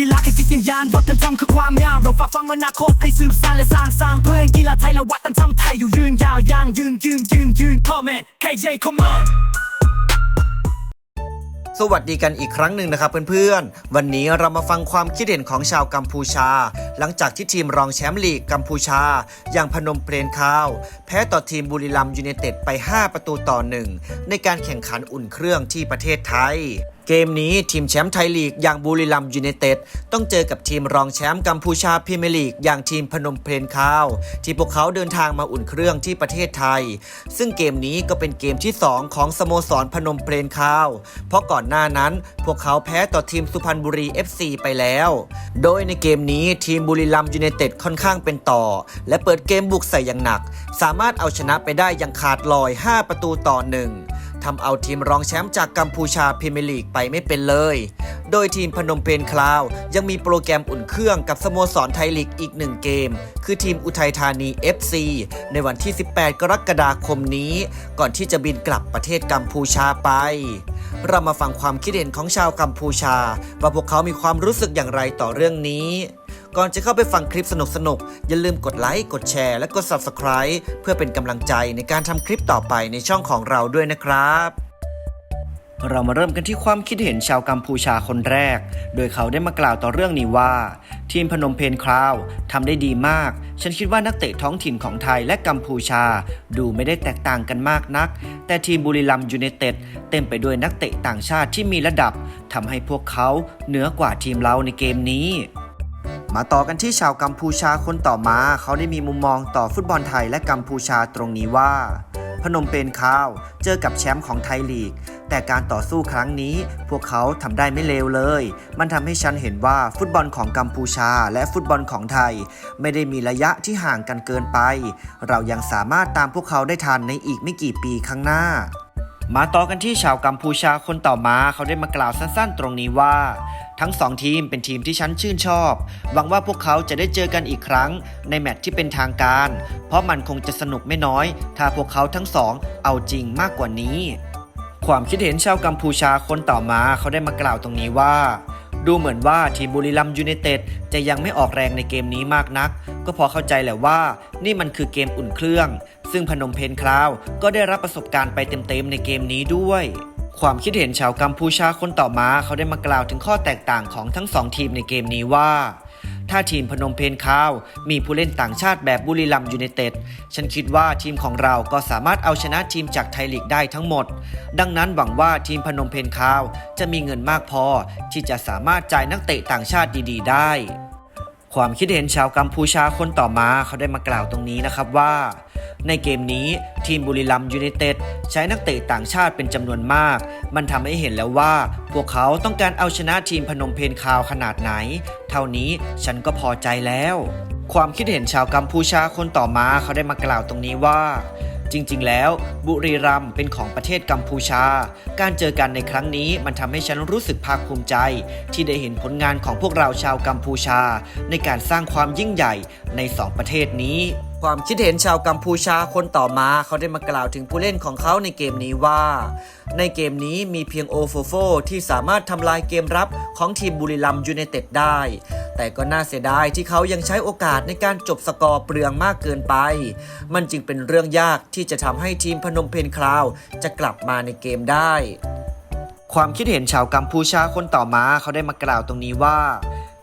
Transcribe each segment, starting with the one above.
กีฬาคือจิตวิญญาณวัฒนธรรมคือความงามเราฝ่าฟังอนาคตให้สืบสานและสร้างสร้างเพื่อให้กีฬาไทยและวัฒนธรรมไทยอยู่ยืนยาวยางยืนยืนยืนยืน comment KJ come on สวัสดีกันอีกครั้งหนึ่งนะครับเพื่อนๆ วันนี้เรามาฟังความคิดเห็นของชาวกัมพูชา หลังจากที่ทีมรองแชมป์ลีกกัมพูชา อย่างพนมเพลนคาว แพ้ต่อทีมบุรีรัมย์ยูไนเต็ดไป 5 ประตูต่อ1ในการแข่งขันอุ่นเครื่องที่ประเทศไทย เกมนี้ทีมแชมป์ไทยลีกอย่างบุรีรัมยูไนเต็ดต้องเจอกับทีมรองแชมป์กัมพูชาพรีเมียร์ลีกอย่างทีมพนมเพลนคาว ที่พวกเขาเดินทางมาอุ่นเครื่องที่ประเทศไทย ซึ่งเกมนี้ก็เป็นเกมที่ 2 ของสโมสรพนมเพลนคาว เพราะก่อนหน้านั้นพวกเขาแพ้ต่อทีมสุพรรณบุรี FC ไปแล้ว โดยในเกมนี้ทีมบุรีรัมยูไนเต็ดค่อนข้างเป็นต่อ และเปิดเกมบุกใส่อย่างหนัก สามารถเอาชนะไปได้อย่างขาดลอย 5 ประตูต่อหนึ่ง ทำเอาทีมรองแชมป์จากกัมพูชาพรีเมียร์ลีกไปไม่เป็นเลย โดยทีมพนมเปญคลาวยังมีโปรแกรมอุ่นเครื่องกับสโมสรไทยลีกอีกหนึ่งเกม คือทีมอุทัยธานี FC ในวันที่ 18 กรกฎาคมนี้ ก่อนที่จะบินกลับประเทศกัมพูชาไป เรามาฟังความคิดเห็นของชาวกัมพูชา ว่าพวกเขามีความรู้สึกอย่างไรต่อเรื่องนี้ ก่อนจะเข้าไปฟังคลิปสนุกๆอย่าลืมกดไลค์ กดแชร์ และกด Subscribe เพื่อเป็นกำลังใจในการทำคลิปต่อไปในช่องของเราด้วยนะครับ เรามาเริ่มกันที่ความคิดเห็นชาวกัมพูชาคนแรก โดยเขาได้มากล่าวต่อเรื่องนี้ว่า ทีมพนมเพญคราวทำได้ดีมาก ฉันคิดว่านักเตะท้องถิ่นของไทยและกัมพูชา ดูไม่ได้แตกต่างกันมากนัก แต่ทีมบุรีรัมยูไนเต็ดเต็มไปด้วยนักเตะต่างชาติที่มีระดับทำให้พวกเขาเหนือกว่าทีมเราในเกมนี้ มาต่อกันที่ชาวกัมพูชาคนต่อมา เขาได้มีมุมมองต่อฟุตบอลไทยและกัมพูชาตรงนี้ว่า พนมเปญคาวเจอกับแชมป์ของไทยลีก แต่การต่อสู้ครั้งนี้ พวกเขาทำได้ไม่เลวเลย มันทำให้ฉันเห็นว่าฟุตบอลของกัมพูชาและฟุตบอลของไทย ไม่ได้มีระยะที่ห่างกันเกินไป เรายังสามารถตามพวกเขาได้ทันในอีกไม่กี่ปีข้างหน้า มาต่อกันที่ชาวกัมพูชาคนต่อมาเขาได้มากล่าวสั้นๆ ตรงนี้ว่า ทั้งสองทีมเป็นทีมที่ฉันชื่นชอบ หวังว่าพวกเขาจะได้เจอกันอีกครั้ง ในแมตช์ที่เป็นทางการ เพราะมันคงจะสนุกไม่น้อย ถ้าพวกเขาทั้งสองเอาจริงมากกว่านี้ ความคิดเห็นชาวกัมพูชาคนต่อมาเขาได้มากล่าวตรงนี้ว่าดูเหมือนว่าทีมบุรีรัมยูไนเต็ดจะยังไม่ออกแรงในเกมนี้มากนัก ก็พอเข้าใจแหละว่า นี่มันคือเกมอุ่นเครื่อง ซึ่งพนมเพญคราวก็ได้รับประสบการณ์ไปเต็มๆในเกมนี้ด้วยความคิดเห็นชาวกัมพูชาคนต่อมาเขาได้มากล่าวถึงข้อแตกต่างของทั้งสองทีมในเกมนี้ว่า ถ้าทีมพนมเพญคาว มีผู้เล่นต่างชาติแบบบุรีรัมยูไนเต็ดฉันคิดว่าทีมของเราก็สามารถเอาชนะทีมจากไทยลีกได้ทั้งหมด ดังนั้นหวังว่าทีมพนมเพญคาว จะมีเงินมากพอ ที่จะสามารถจ่ายนักเตะต่างชาติดี ๆ ได้ ความคิดเห็นชาวกัมพูชาคนต่อมาเขาได้มากล่าวตรงนี้นะครับว่า ในเกมนี้ทีมบุรีรัมยูไนเต็ดใช้นักเตะต่างชาติเป็นจำนวนมาก มันทำให้เห็นแล้วว่า พวกเขาต้องการเอาชนะทีมพนมเพญคาวขนาดไหน เท่านี้ฉันก็พอใจแล้ว ความคิดเห็นชาวกัมพูชาคนต่อมาเขาได้มากล่าวตรงนี้ว่าจริงๆ แล้วบุรีรัมย์เป็นของประเทศกัมพูชา การเจอกันในครั้งนี้มันทำให้ฉันรู้สึกภาคภูมิใจ ที่ได้เห็นผลงานของพวกเราชาวกัมพูชา ในการสร้างความยิ่งใหญ่ในสองประเทศนี้ ความคิดเห็นชาวกัมพูชาคนต่อมาเขาได้มากล่าวถึงผู้เล่นของเขาในเกมนี้ว่า ในเกมนี้มีเพียงโอโฟโฟที่สามารถทำลายเกมรับของทีมบุรีรัมยูไนเต็ดได้ แต่ก็น่าเสียดายที่เขายังใช้โอกาสในการจบสกอร์เปลืองมากเกินไป มันจึงเป็นเรื่องยากที่จะทำให้ทีมพนมเพญคราว จะกลับมาในเกมได้ ความคิดเห็นชาวกัมพูชาคนต่อมาเขาได้มากล่าวตรงนี้ว่า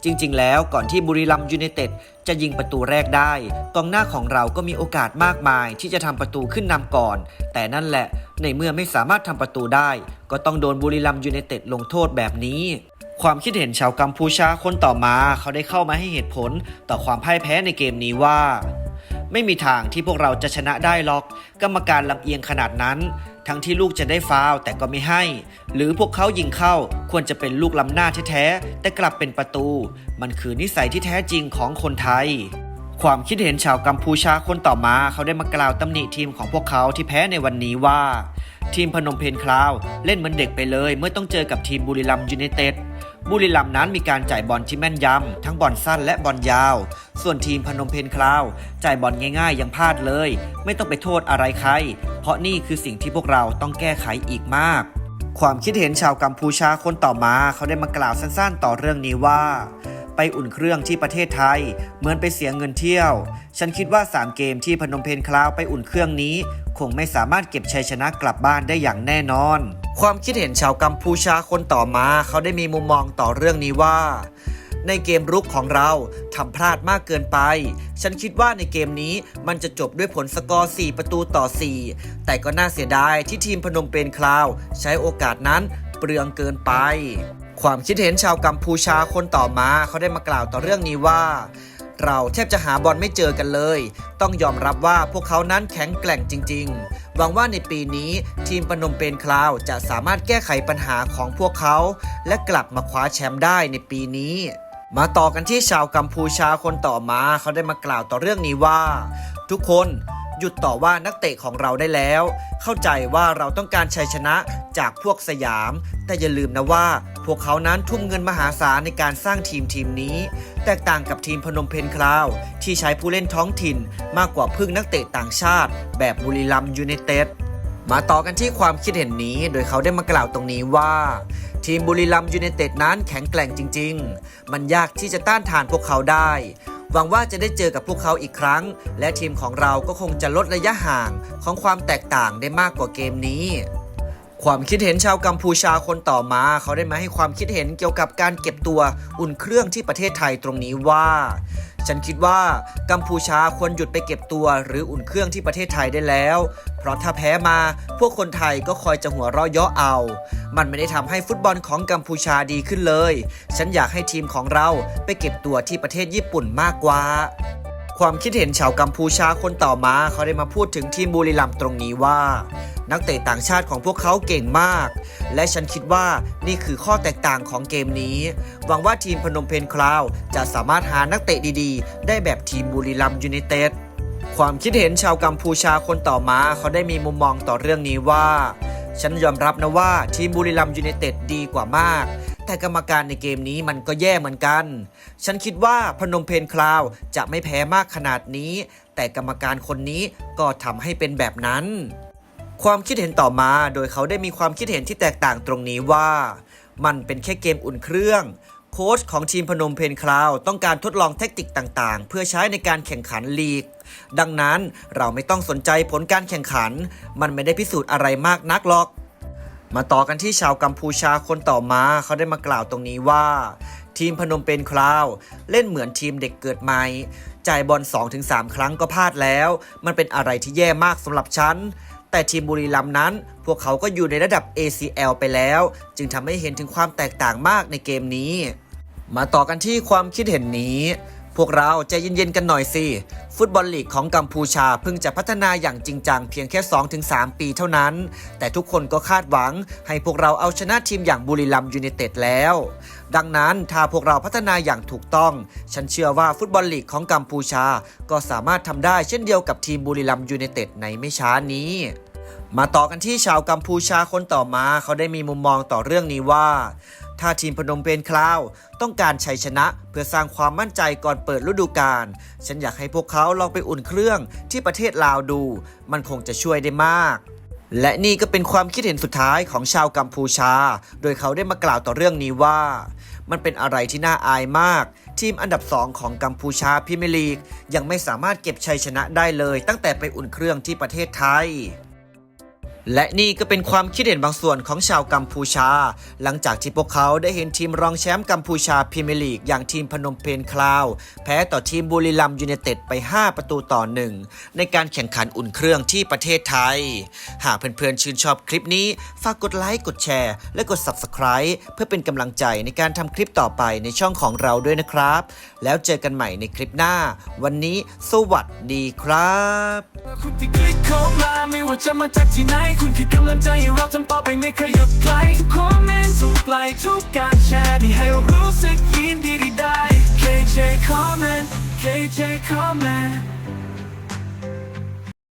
จริง ๆ แล้วก่อนที่บุรีรัมย์ยูไนเต็ด จะยิงประตูแรกได้ กองหน้าของเราก็มีโอกาสมากมายที่จะทำประตูขึ้นนำก่อน แต่นั่นแหละในเมื่อไม่สามารถทำประตูได้ ก็ต้องโดนบุรีรัมย์ยูไนเต็ดลงโทษแบบนี้ความคิดเห็นชาวกัมพูชาคนต่อมาเขาได้เข้ามาให้เหตุผลต่อความพ่ายแพ้ในเกมนี้ว่า ไม่มีทางที่พวกเราจะชนะได้หรอก กรรมการลำเอียงขนาดนั้น ทั้งที่ลูกจะได้ฟาวแต่ก็ไม่ให้ หรือพวกเขายิงเข้าควรจะเป็นลูกล้ำหน้าแท้ๆ แต่กลับเป็นประตู มันคือนิสัยที่แท้จริงของคนไทย ความคิดเห็นชาวกัมพูชาคนต่อมาเขาได้มากล่าวตำหนิทีมของพวกเขาที่แพ้ในวันนี้ว่า ทีมพนมเพนคลาว เล่นเหมือนเด็กไปเลย เมื่อต้องเจอกับทีมบุรีรัมย์ยูไนเต็ด บุรีรัมย์นั้นมีการจ่ายบอลที่แม่นยำ ทั้งบอลสั้นและบอลยาว ส่วนทีมพนมเพญคลาว จ่ายบอลง่ายๆยังพลาดเลย ไม่ต้องไปโทษอะไรใคร เพราะนี่คือสิ่งที่พวกเราต้องแก้ไขอีกมาก ความคิดเห็นชาวกัมพูชาคนต่อมาเขาได้มากล่าวสั้นๆ ต่อเรื่องนี้ว่า ไปอุ่นเครื่องที่ประเทศไทย เหมือนไปเสียเงินเที่ยว ฉันคิดว่า 3 เกมที่พนมเพญคลาวไปอุ่นเครื่องนี้ คงไม่สามารถเก็บชัยชนะกลับบ้านได้อย่างแน่นอน ความคิดเห็นชาวกัมพูชาคนต่อมา เขาได้มีมุมมองต่อเรื่องนี้ว่า ในเกมรุกของเราทำพลาดมากเกินไป ฉันคิดว่าในเกมนี้มันจะจบด้วยผลสกอร์ 4 ประตูต่อ 4 แต่ก็น่าเสียดายที่ทีมพนมเปญคลาว ใช้โอกาสนั้นเปลืองเกินไป ความคิดเห็นชาวกัมพูชาคนต่อมา เขาได้มากล่าวต่อเรื่องนี้ว่าเราแทบจะหาบอลไม่เจอกันเลย ต้องยอมรับว่าพวกเขานั้นแข็งแกร่งจริง ๆ หวังว่าในปีนี้ทีมปนมเปญคลาวจะสามารถแก้ไขปัญหาของพวกเขา และกลับมาคว้าแชมป์ได้ในปีนี้ มาต่อกันที่ชาวกัมพูชาคนต่อมา เขาได้มากล่าวต่อเรื่องนี้ว่า ทุกคน หยุดต่อว่านักเตะของเราได้แล้ว เข้าใจว่าเราต้องการชัยชนะจากพวกสยาม แต่อย่าลืมนะว่า พวกเขานั้นทุ่มเงินมหาศาลในการสร้างทีมทีมนี้ แตกต่างกับทีมพนมเพญคลาว ที่ใช้ผู้เล่นท้องถิ่นมากกว่าพึ่งนักเตะต่างชาติ แบบบุรีรัมยูไนเต็ดมาต่อกันที่ความคิดเห็นนี้ โดยเขาได้มากล่าวตรงนี้ว่า ทีมบุรีรัมย์ยูไนเต็ดนั้นแข็งแกร่งจริง ๆ มันยากที่จะต้านทานพวกเขาได้ หวังว่าจะได้เจอกับพวกเขาอีกครั้ง และทีมของเราก็คงจะลดระยะห่างของความแตกต่างได้มากกว่าเกมนี้ความคิดเห็นชาวกัมพูชาคนต่อมา เขาได้มาให้ความคิดเห็นเกี่ยวกับการเก็บตัวอุ่นเครื่องที่ประเทศไทยตรงนี้ว่า ฉันคิดว่ากัมพูชาควรหยุดไปเก็บตัวหรืออุ่นเครื่องที่ประเทศไทยได้แล้ว เพราะถ้าแพ้มาพวกคนไทยก็คอยจะหัวเราะเยาะเอา มันไม่ได้ทำให้ฟุตบอลของกัมพูชาดีขึ้นเลย ฉันอยากให้ทีมของเราไปเก็บตัวที่ประเทศญี่ปุ่นมากกว่า ความคิดเห็นชาวกัมพูชาคนต่อมาเขาได้มาพูดถึงทีมบุรีรัมย์ตรงนี้ว่า นักเตะต่างชาติของพวกเขาเก่งมาก และฉันคิดว่านี่คือข้อแตกต่างของเกมนี้ หวังว่าทีมพนมเพญคลาวจะสามารถหานักเตะดีๆ ได้แบบทีมบุรีรัมย์ยูไนเต็ดความคิดเห็นชาวกัมพูชาคนต่อมาเขาได้มีมุมมองต่อเรื่องนี้ว่า ฉันยอมรับนะว่าทีมบุรีรัมย์ยูไนเต็ดดีกว่ามาก แต่กรรมการในเกมนี้มันก็แย่เหมือนกัน ฉันคิดว่าพนมเพญคลาวจะไม่แพ้มากขนาดนี้ แต่กรรมการคนนี้ก็ทำให้เป็นแบบนั้น ความคิดเห็นต่อมาโดยเขาได้มีความคิดเห็นที่แตกต่างตรงนี้ว่า มันเป็นแค่เกมอุ่นเครื่องโค้ชของทีมพนมเพญคลาวต้องการทดลองเทคนิคต่างๆ เพื่อใช้ในการแข่งขันลีก ดังนั้นเราไม่ต้องสนใจผลการแข่งขัน มันไม่ได้พิสูจน์อะไรมากนักหรอก มาต่อกันที่ชาวกัมพูชาคนต่อมาเขาได้มากล่าวตรงนี้ว่า ทีมพนมเปญคลาว เล่นเหมือนทีมเด็กเกิดใหม่จ่ายบอล 2-3 ครั้งก็พลาดแล้ว มันเป็นอะไรที่แย่มากสำหรับฉันแต่ทีมบุรีรัมย์นั้น พวกเขาก็อยู่ในระดับ ACL ไปแล้ว จึงทำให้เห็นถึงความแตกต่างมากในเกมนี้ มาต่อกันที่ความคิดเห็นนี้ พวกเราใจเย็นๆกันหน่อยสิ ฟุตบอลลีกของกัมพูชาเพิ่งจะพัฒนาอย่างจริงจังเพียงแค่ 2-3 ปีเท่านั้น แต่ทุกคนก็คาดหวังให้พวกเราเอาชนะทีมอย่างบุรีรัมย์ยูไนเต็ดแล้ว ดังนั้นถ้าพวกเราพัฒนาอย่างถูกต้อง ฉันเชื่อว่าฟุตบอลลีกของกัมพูชา ก็สามารถทำได้เช่นเดียวกับทีมบุรีรัมย์ยูไนเต็ดในไม่ช้านี้มาต่อกันที่ชาวกัมพูชาคนต่อมาเขาได้มีมุมมองต่อเรื่องนี้ว่า ถ้าทีมพนมเปญคลาว ต้องการชัยชนะเพื่อสร้างความมั่นใจก่อนเปิดฤดูกาลฉันอยากให้พวกเขาลองไปอุ่นเครื่องที่ประเทศลาวดู มันคงจะช่วยได้มากและนี่ก็เป็นความคิดเห็นสุดท้ายของชาวกัมพูชา โดยเขาได้มากล่าวต่อเรื่องนี้ว่า มันเป็นอะไรที่น่าอายมาก ทีมอันดับ 2 ของกัมพูชาพรีเมลีก ยังไม่สามารถเก็บชัยชนะได้เลย ตั้งแต่ไปอุ่นเครื่องที่ประเทศไทย และนี่ก็เป็นความคิดเห็นบางส่วนของชาวกัมพูชา หลังจากที่พวกเขาได้เห็นทีมรองแชมป์กัมพูชาพรีเมียร์ลีกอย่างทีมพนมเปญคลาว แพ้ต่อทีมบุรีรัมย์ยูไนเต็ดไป 5 ประตูต่อหนึ่งในการแข่งขันอุ่นเครื่องที่ประเทศไทย หากเพื่อนๆชื่นชอบคลิปนี้ ฝากกดไลค์กดแชร์ และกด Subscribe เพื่อเป็นกำลังใจในการทำคลิปต่อไปในช่องของเราด้วยนะครับ แล้วเจอกันใหม่ในคลิปหน้า วันนี้สวัสดีครับให้คุณคือกำลังใจให้เราทำต่อไปไม่เคยหยุดไกลทุกคอมเมนต์ทุกไลทุกการแชร์ที่ให้รู้สึกยินดีได้ KJ comment KJ comment